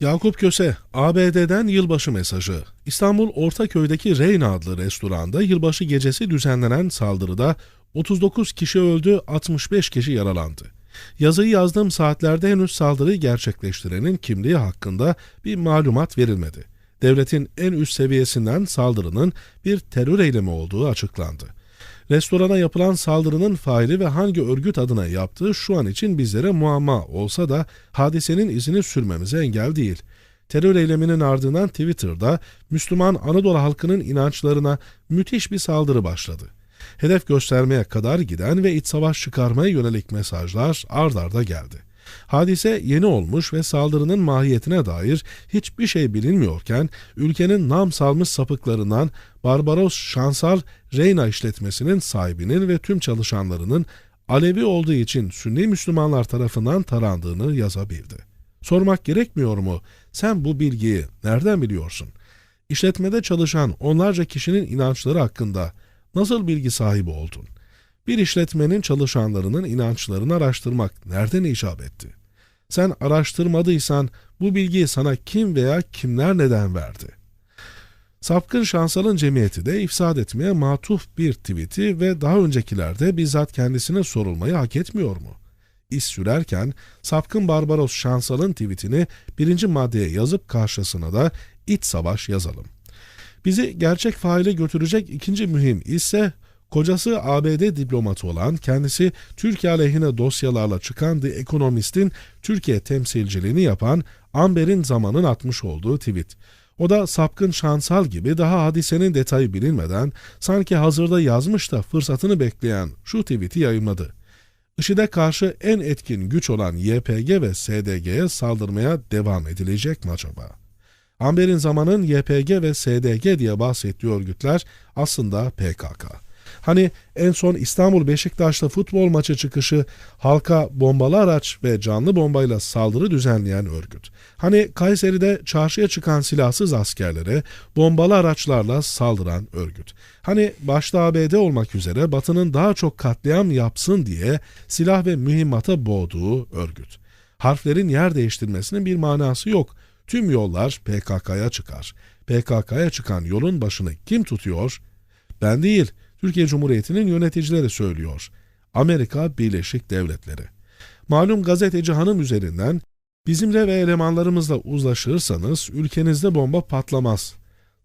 Yakup Köse, ABD'den yılbaşı mesajı. İstanbul Ortaköy'deki Reyna adlı restoranda yılbaşı gecesi düzenlenen saldırıda 39 kişi öldü, 65 kişi yaralandı. Yazıyı yazdığım saatlerde henüz saldırıyı gerçekleştirenin kimliği hakkında bir malumat verilmedi. Devletin en üst seviyesinden saldırının bir terör eylemi olduğu açıklandı. Restorana yapılan saldırının faili ve hangi örgüt adına yaptığı şu an için bizlere muamma olsa da hadisenin izini sürmemize engel değil. Terör eyleminin ardından Twitter'da Müslüman Anadolu halkının inançlarına müthiş bir saldırı başladı. Hedef göstermeye kadar giden ve iç savaş çıkarmaya yönelik mesajlar ard arda geldi. Hadise yeni olmuş ve saldırının mahiyetine dair hiçbir şey bilinmiyorken ülkenin nam salmış sapıklarından Barbaros Şansal Reyna işletmesinin sahibinin ve tüm çalışanlarının Alevi olduğu için Sünni Müslümanlar tarafından tarandığını yazabildi. Sormak gerekmiyor mu? Sen bu bilgiyi nereden biliyorsun? İşletmede çalışan onlarca kişinin inançları hakkında nasıl bilgi sahibi oldun? Bir işletmenin çalışanlarının inançlarını araştırmak nereden icap etti? Sen araştırmadıysan bu bilgiyi sana kim veya kimler neden verdi? Sapkın Şansal'ın cemiyeti de ifsad etmeye matuf bir tweet'i ve daha öncekilerde bizzat kendisine sorulmayı hak etmiyor mu? İş sürerken Sapkın Barbaros Şansal'ın tweet'ini birinci maddeye yazıp karşısına da iç savaş yazalım. Bizi gerçek faile götürecek ikinci mühim ise Kocası ABD diplomatı olan, kendisi Türkiye aleyhine dosyalarla çıkan The Economist'in Türkiye temsilciliğini yapan Amber'in zamanın atmış olduğu tweet. O da sapkın şansal gibi daha hadisenin detayı bilinmeden sanki hazırda yazmış da fırsatını bekleyen şu tweet'i yayınladı. IŞİD'e karşı en etkin güç olan YPG ve SDG'ye saldırmaya devam edilecek mi acaba? Amber'in zamanın YPG ve SDG diye bahsettiği örgütler aslında PKK. Hani en son İstanbul Beşiktaş'ta futbol maçı çıkışı halka bombalı araç ve canlı bombayla saldırı düzenleyen örgüt. Hani Kayseri'de çarşıya çıkan silahsız askerlere bombalı araçlarla saldıran örgüt. Hani başta ABD olmak üzere Batı'nın daha çok katliam yapsın diye silah ve mühimmata boğduğu örgüt. Harflerin yer değiştirmesinin bir manası yok. Tüm yollar PKK'ya çıkar. PKK'ya çıkan yolun başını kim tutuyor? Ben değil, Türkiye Cumhuriyeti'nin yöneticileri söylüyor. Amerika Birleşik Devletleri. Malum gazeteci hanım üzerinden bizimle ve elemanlarımızla uzlaşırsanız ülkenizde bomba patlamaz.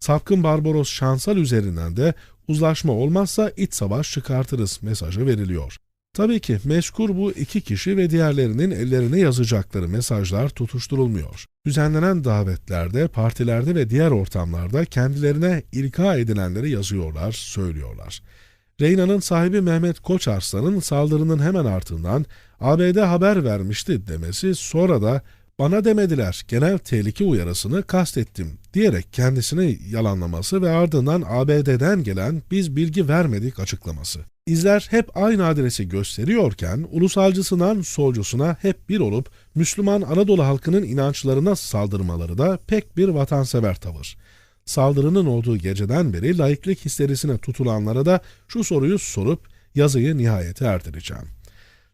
Sapkın Barbaros Şansal üzerinden de uzlaşma olmazsa iç savaş çıkartırız mesajı veriliyor. Tabii ki meşkur bu iki kişi ve diğerlerinin ellerine yazacakları mesajlar tutuşturulmuyor. Düzenlenen davetlerde, partilerde ve diğer ortamlarda kendilerine ilka edilenleri yazıyorlar, söylüyorlar. Reyna'nın sahibi Mehmet Koçarslan'ın saldırının hemen ardından ABD haber vermişti demesi sonra da bana demediler genel tehlike uyarısını kastettim diyerek kendisini yalanlaması ve ardından ABD'den gelen biz bilgi vermedik açıklaması. İzler hep aynı adresi gösteriyorken ulusalcısından solcusuna hep bir olup Müslüman Anadolu halkının inançlarına saldırmaları da pek bir vatansever tavır. Saldırının olduğu geceden beri laiklik histerisine tutulanlara da şu soruyu sorup yazıyı nihayete erdireceğim.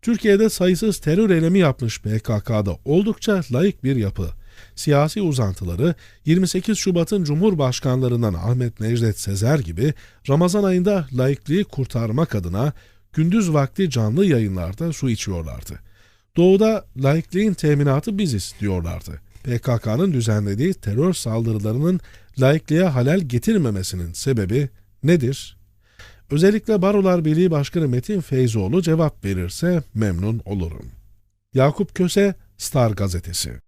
Türkiye'de sayısız terör eylemi yapmış PKK'da oldukça layık bir yapı. Siyasi uzantıları 28 Şubat'ın Cumhurbaşkanlarından Ahmet Necdet Sezer gibi Ramazan ayında laikliği kurtarmak adına gündüz vakti canlı yayınlarda su içiyorlardı. Doğuda laikliğin teminatı biziz diyorlardı. PKK'nın düzenlediği terör saldırılarının laikliğe halel getirmemesinin sebebi nedir? Özellikle Barolar Birliği Başkanı Metin Feyzoğlu cevap verirse memnun olurum. Yakup Köse, Star Gazetesi